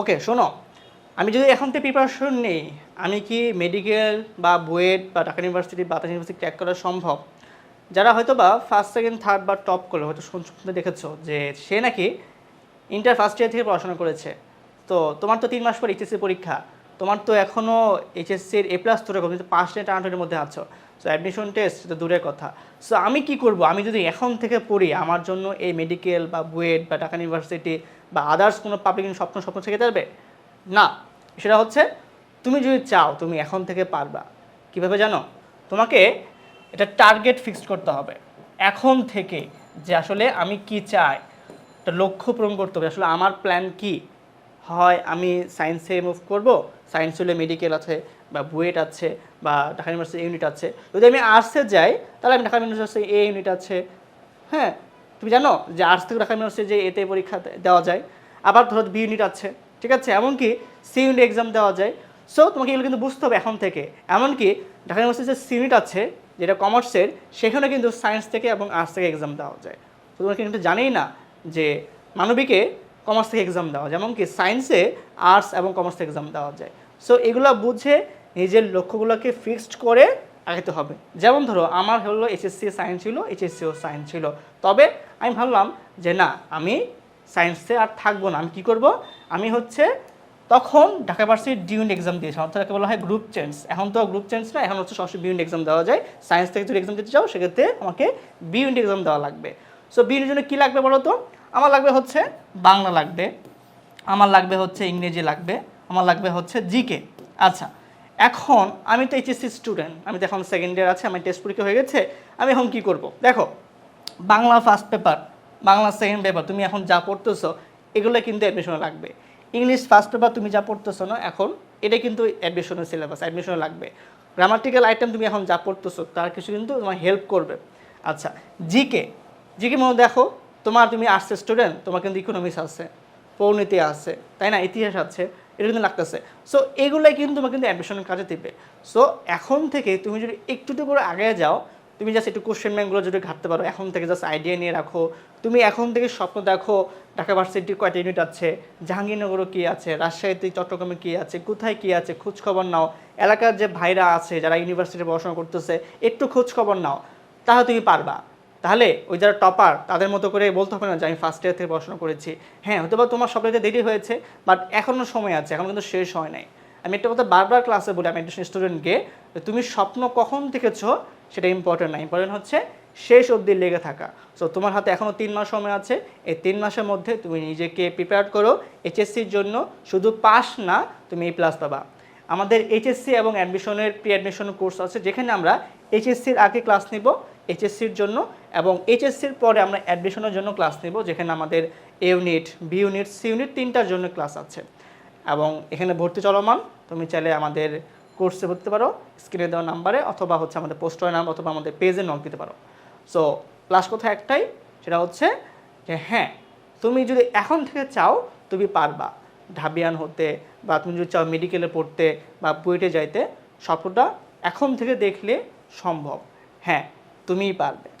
ওকে, শোনো। আমি যদি এখন থেকে প্রিপারেশন নেই, আমি কি মেডিকেল বা বুয়েট বা ঢাকা ইউনিভার্সিটি বাতাস ইউনিভার্সিটি ক্র্যাক করা সম্ভব? যারা হয়তো বা ফার্স্ট সেকেন্ড থার্ড বা টপ করল, হয়তো শুনতে দেখেছ যে সে নাকি ইন্টার ফার্স্ট ইয়ার থেকে পড়াশোনা করেছে। তো তোমার তো তিন মাস পর এইচএসসি পরীক্ষা। তোমার তো এখনও এইচএসসির এ প্লাস তোর কিন্তু পাঁচ নেট আউটের মধ্যে আছো। সো অ্যাডমিশন টেস্ট তো দূরের কথা। সো আমি কি করব? আমি যদি এখন থেকে পড়ি, আমার জন্য এই মেডিকেল বা বুয়েট বা ঢাকা ইউনিভার্সিটি বা আদার্স কোনো পাবলিক স্বপ্ন স্বপ্ন থেকে যাবে? না। সেটা হচ্ছে, তুমি যদি চাও, তুমি এখন থেকে পারবা। কীভাবে জানো? তোমাকে এটা টার্গেট ফিক্সড করতে হবে। এখন থেকে যে আসলে আমি কি চাই, একটা লক্ষ্য পূরণ করতে হবে। আসলে আমার প্ল্যান কি? হয়, আমি সায়েন্সে মুভ করব। সায়েন্স হলে মেডিকেল আছে বা বুয়েট আছে বা ঢাকা ইউনিভার্সিটি ইউনিট আছে। যদি আমি আর্টসে যাই, তাহলে আমি ঢাকা ইউনিভার্সিটি এ ইউনিট আছে। হ্যাঁ তুমি জানো যে আর্টস থেকে ঢাকা ইউনিভার্সিটি যে এতে পরীক্ষা দেওয়া যায়। আবার ধরো বি ইউনিট আছে, ঠিক আছে? এমনকি সি ইউনিট এক্সাম দেওয়া যায়। সো তোমাকে এগুলো কিন্তু বুঝতে হবে এখন থেকে। এমনকি ঢাকা ইউনিভার্সিটির যে সি ইউনিট আছে, যেটা কমার্সের সেখানে কিন্তু সায়েন্স থেকে এবং আর্টস থেকে এক্সাম দেওয়া যায়। তো তোমরা কিন্তু জানেই না যে মানবিকে কমার্স থেকে এক্সাম দেওয়া যেমন কি সায়েন্সে আর্টস এবং কমার্স থেকে এক্সাম দেওয়া যায়। সো এগুলো বুঝে নিজের লক্ষ্যগুলোকে ফিক্সড করে আগাতে হবে। যেমন ধরো, আমার হলো এইচএসসি সায়েন্স ছিল এইচএসসিও সায়েন্স ছিল। তবে আমি ভাবলাম যে না, আমি সায়েন্সে আর থাকব না, আমি কী করব? আমি হচ্ছে তখন ঢাকা ভার্সিটির ডিউন এক্সাম দিয়েছিলাম, অর্থাৎ তাকে বলা হয় গ্রুপ চেঞ্জ এখন তো গ্রুপ চেঞ্জ না, এখন হচ্ছে সবসময় বিউন্ড এক্সাম দেওয়া যায়। সায়েন্স থেকে যদি এক্সাম দিতে চাও, সেক্ষেত্রে আমাকে বিউন্ড এক্সাম দেওয়া লাগবে। সো বিউন্ডের জন্য কী লাগবে বলো তো? আমার লাগবে হচ্ছে বাংলা লাগবে, আমার লাগবে হচ্ছে ইংরেজি লাগবে, আমার লাগবে হচ্ছে জিকে আচ্ছা এখন আমি তো এইচএসসি স্টুডেন্ট আমি তো এখন সেকেন্ড ইয়ার আছে, আমার টেস্ট পরীক্ষা হয়ে গেছে, আমি এখন কি করব? দেখো, Bangla first paper Bangla second paper তুমি এখন যা পড়তেছো, এগুলো কিন্তু অ্যাডমিশনে লাগবে। ইংলিশ ফার্স্ট পেপার তুমি যা পড়তেছো না, এখন এটা কিন্তু অ্যাডমিশনের সিলেবাস অ্যাডমিশনে লাগবে। গ্রামাটিক্যাল আইটেম তুমি এখন যা পড়তেছো, তার কিছু কিন্তু তোমার হেল্প করবে। আচ্ছা জিকে জিকে মনে দেখো তোমার তুমি আর্টসের স্টুডেন্ট তোমার কিন্তু ইকোনমিক্স আছে পরিণতি আছে, তাই না? ইতিহাস আছে, এটা কিন্তু লাগতেছে। সো এগুলাই কিন্তু তোমার কিন্তু অ্যাডমিশনের কাজে দিবে। সো এখন থেকে তুমি যদি একটু করে আগে যাও, তুমি জাস্ট একটু কোশ্চেন ব্যাঙ্কগুলো যদি ঘাটতে পারো, এখন থেকে জাস্ট আইডিয়া নিয়ে রাখো। তুমি এখন থেকে স্বপ্ন দেখো, ঢাকা ভার্সিটির কয়টা ইউনিট আছে, জাহাঙ্গীরনগরও কী আছে, রাজশাহীতে চট্টগ্রামে কী আছে, কোথায় কী আছে খোঁজ খবর নাও। এলাকার যে ভাইরা আছে, যারা ইউনিভার্সিটি পড়াশোনা করতেছে, একটু খোঁজ খবর নাও, তাহলে তুমি পারবা। তাহলে ওই যারা টপার তাদের মতো করে বলতে হবে না যে আমি ফার্স্ট ইয়ার থেকে পড়াশোনা করেছি। হ্যাঁ হয়তো বা তোমার সবটাতে দেরি হয়েছে বাট এখনও সময় আছে, এখন কিন্তু শেষ হয় নাই। আমি একটা কথা বারবার ক্লাসে বলি, আমি একটা স্টুডেন্টকে তুমি স্বপ্ন কখন দেখেছ সেটা ইম্পর্টেন্ট না ইম্পর্টেন্ট হচ্ছে শেষ অবধি লেগে থাকা। সো তোমার হাতে এখনও তিন মাস সময় আছে, এই তিন মাসের মধ্যে তুমি নিজেকে প্রিপেয়ার করো এইচএসসির জন্য শুধু পাস না, তুমি এই প্লাস পাবা। আমাদের এইচএসসি এবং অ্যাডমিশনের প্রি অ্যাডমিশন কোর্স আছে, যেখানে আমরা এইচএসসির আগে ক্লাস নিব এইচএসসির জন্য এবং এইচএসসির পরে আমরা অ্যাডমিশনের জন্য ক্লাস নিব, যেখানে আমাদের A unit B unit C unit তিনটার জন্য ক্লাস আছে। এবং এখানে ভর্তি চলমান, তুমি চাইলে আমাদের কোর্সে ভর্তি পারো স্ক্রিনে দেওয়া নাম্বারে অথবা হচ্ছে আমাদের পোস্টার নাম, অথবা আমাদের পেজে নক দিতে পারো। সো প্লাস কথা একটাই, সেটা হচ্ছে যে হ্যাঁ তুমি যদি এখন থেকে চাও, তুমি পারবা। ঢাবিয়ান হতে বা তুমি যদি চাও মেডিকেলে পড়তে বা বুয়েটে যাইতে স্বপ্নটা এখন থেকে দেখলে সম্ভব। হ্যাঁ তুমিই পারবে।